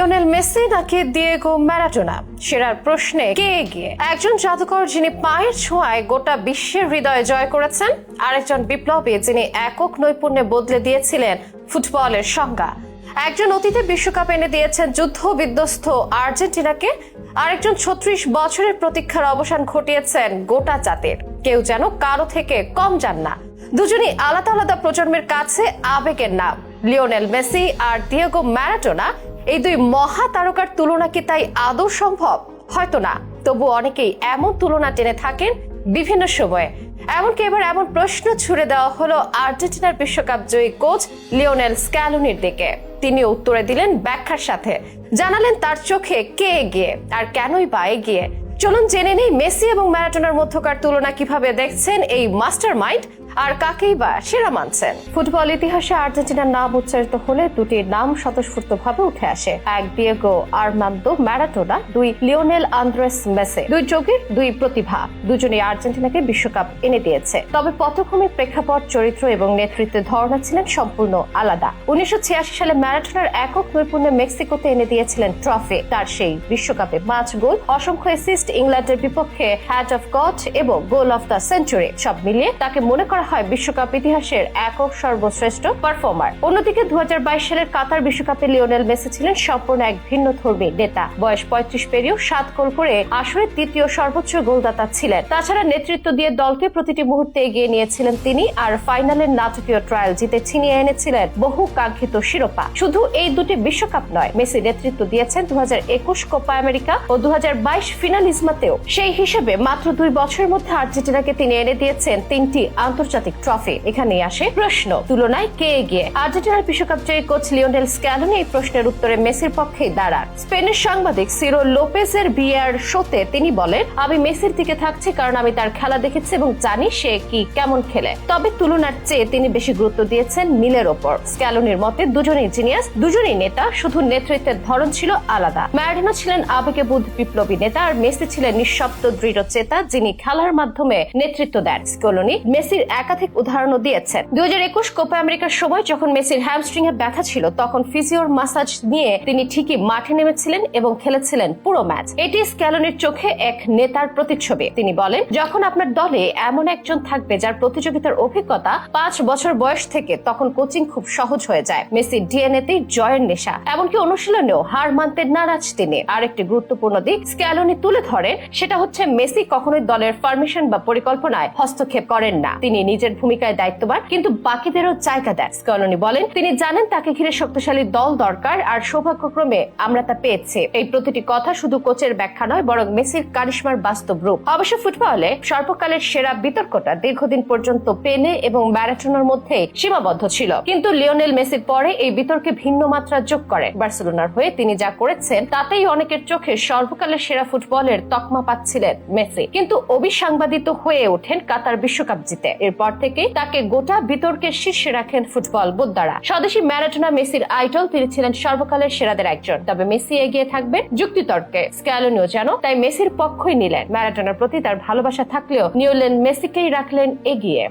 Lionel Messi নাকি Diego Maradona? সেরার প্রশ্নে কে এগিয়ে? একজন জাদুকর যিনি পায়ের ছোঁয়ায় গোটা বিশ্বের হৃদয়ে জয় করেছেন, আরেকজন বিপ্লবী যিনি একক নৈপুণ্যে বদলে দিয়েছিলেন ফুটবলের সংজ্ঞা। একজন অতীতে বিশ্বকাপ এনে দিয়েছেন যুদ্ধ বিধ্বস্ত আর্জেন্টিনাকে, আরেকজন ছত্রিশ বছরের প্রতীক্ষার অবসান ঘটিয়েছেন গোটা জাতির। কেউ যেন কারও থেকে কম যান না। দুজনই আলাদা আলাদা প্রজন্মের কাছে আবেগের নাম। লিওনেল মেসি আর দিয়েগো ম্যারাডোনা এই দুই মহা তারকার তুলনা কি তাই আদৌ সম্ভব? হয়তো না। তবু অনেকেই এমন তুলনা টেনে থাকেন বিভিন্ন সময়ে। এমনকি এবার এমন প্রশ্ন ছুড়ে দেওয়া হলো আর্জেন্টিনার বিশ্বকাপ জয়ী কোচ লিওনেল স্ক্যালোনির দিকে। তিনি উত্তরে দিলেন ব্যাখ্যার সাথে। জানালেন তার চোখে কে এগিয়ে আর কেনই বা এগিয়ে। চলুন জেনে নেই মেসি এবং ম্যারাডোনার মধ্যকার তুলনা কীভাবে দেখছেন এই মাস্টার মাইন্ড আর কাকেই বা সেরা মানছেন? ফুটবল ইতিহাসে আর্জেন্টিনার নাম উচ্চারিত হলে দুটি নাম স্বতঃস্ফূর্ত ভাবে উঠে আসে। এক দিয়েগো আর্মান্দো ম্যারাডোনা দুই লিওনেল আন্দ্রেস মেসে দুই, যোগীর দুই প্রতিভা। দুজনেই আর্জেন্টিনাকে বিশ্বকাপ এনে দিয়েছে। তবে পথভূমির প্রেক্ষাপট, চরিত্র এবং নেতৃত্বের ধারণা ছিলেন সম্পূর্ণ আলাদা। উনিশশো ছিয়াশি সালে ম্যারাডোনার একক নৈপুণ্যে মেক্সিকোতে এনে দিয়েছিলেন ট্রফি। তার সেই বিশ্বকাপে পাঁচ গোল, অসংখ্য অ্যাসিস্ট ইংল্যান্ডের বিপক্ষে হ্যাট অফ গড এবং গোল অফ দ্য সেঞ্চুরি সব মিলিয়ে তাকে মনে করা হয় বিশ্বকাপ ইতিহাসের একক সর্বশ্রেষ্ঠ পারফর্মার। অন্যদিকে দু সালের কাতার বিশ্বকাপে লিওনেল মেসি ছিলেন সম্পূর্ণ এক ভিন্ন ধর্মী নেতা। বয়স পঁয়ত্রিশ পেরিয়েও সাত গোল করে আসরে তৃতীয় সর্বোচ্চ গোলদাতা ছিলেন। তাছাড়া নেতৃত্ব দিয়ে দলকে প্রতিটি মুহূর্তে এগিয়ে নিয়েছিলেন তিনি আর ফাইনালের নাটকীয় ট্রায়াল জিতে ছিনিয়ে এনেছিলেন বহু কাঙ্ক্ষিত শিরোপা। শুধু এই দুটি বিশ্বকাপ নয়, মেসি নেতৃত্ব দিয়েছেন দু একুশ কোপা আমেরিকা ও দু ফিনালিজমাতেও। সেই হিসেবে মাত্র দুই বছরের মধ্যে আর্জেন্টিনাকে তিনি এনে দিয়েছেন তিনটি আন্তর্জাতিক ট্রফি এখানে আসে প্রশ্ন। তুলনায় কে এগিয়ে? আর্জেন্টিনার বিশ্বকাপ জয়ী কোচ লিওনেল স্ক্যালোনি এই প্রশ্নের উত্তরে মেসির পক্ষেই দাঁড়ান। স্পেনের সাংবাদিক সিরো লোপেজের বিয়ার শোতে তিনি বলেন, আমি মেসির দিকে থাকছি কারণ আমি তার খেলা দেখেছি এবং জানি সে কি কেমন খেলে। তবে তুলনার চেয়ে তিনি বেশি গুরুত্ব দিয়েছেন মিলের ওপর। স্ক্যালোনির মতে, দুজনেই জিনিয়াস, দুজনেই নেতা, শুধু নেতৃত্বের ধরন ছিল আলাদা। ম্যারাডোনা ছিলেন আবেগে বুধ বিপ্লবী নেতা আর মেসি ছিলেন নিঃশব্দ দৃঢ় চেতা যিনি খেলার মাধ্যমে নেতৃত্ব দেন। স্কলোনি মেসির একাধিক উদাহরণও দিয়েছেন দুই হাজার একুশ কোপা আমেরিকার সময় যখন মেসির হ্যামস্ট্রিং এ ব্যথা ছিল, তখন ফিজিওর মাসাজ নিয়ে তিনি ঠিকই মাঠে নেমেছিলেন এবং খেলেছিলেন পুরো ম্যাচ। এটি স্ক্যালনির চোখে এক নেতার প্রতিচ্ছবি। তিনি বলেন, যখন আপনার দলে এমন একজন থাকবে যার প্রতিযোগিতার অভিজ্ঞতা পাঁচ বছর বয়স থেকে, তখন কোচিং খুব সহজ হয়ে যায়। মেসির ডিএনএতেই জয়ের নেশা। এমনকি অনুশীলনেও হার মানতে নারাজ তিনি। আরেকটি গুরুত্বপূর্ণ দিক স্ক্যালনি তুলে ধরেন সেটা হচ্ছে মেসি কখনোই দলের পারমিশন বা পরিকল্পনায় হস্তক্ষেপ করেন না। তিনি নিজের ভূমিকায় দায়িত্ববান, কিন্তু বাকিদেরও জায়গা দেন। স্কলনি বলেন, তিনি জানেন তাকে ঘিরে শক্তিশালী দল দরকার, আর সৌভাগ্যক্রমে আমরা তা পেয়েছি। এই প্রতিটি কথা শুধু কোচের ব্যাখ্যা নয়, বরং মেসির কারিশমার বাস্তব রূপ। অবশ্য ফুটবলে সর্বকালের সেরা বিতর্কটা দীর্ঘদিন পর্যন্ত পেনে এবং ম্যারাথনের মধ্যে সীমাবদ্ধ ছিল। কিন্তু লিওনেল মেসির পরে এই বিতর্কে ভিন্ন মাত্রা যোগ করে। বার্সেলোনার হয়ে তিনি যা করেছেন, তাতেই অনেকের চোখে সর্বকালের সেরা ফুটবলের তকমা পাচ্ছিলেন মেসি। কিন্তু অবিসাংবাদিত হয়ে ওঠেন কাতার বিশ্বকাপ জিতে। এরপর থেকে তাকে গোটা বিতর্কের শীর্ষে রাখেন ফুটবল বোদ্ধারা স্বদেশী ম্যারাডোনা মেসির আইটল তিনি ছিলেন সর্বকালের সেরাদের একজন। তবে মেসি এগিয়ে থাকবেন যুক্তিতর্কে। স্ক্যালোনিও যেন তাই মেসির পক্ষই নিলেন। ম্যারাটোনার প্রতি তার ভালোবাসা থাকলেও নিউল্যান্ড মেসিকেই রাখলেন এগিয়ে।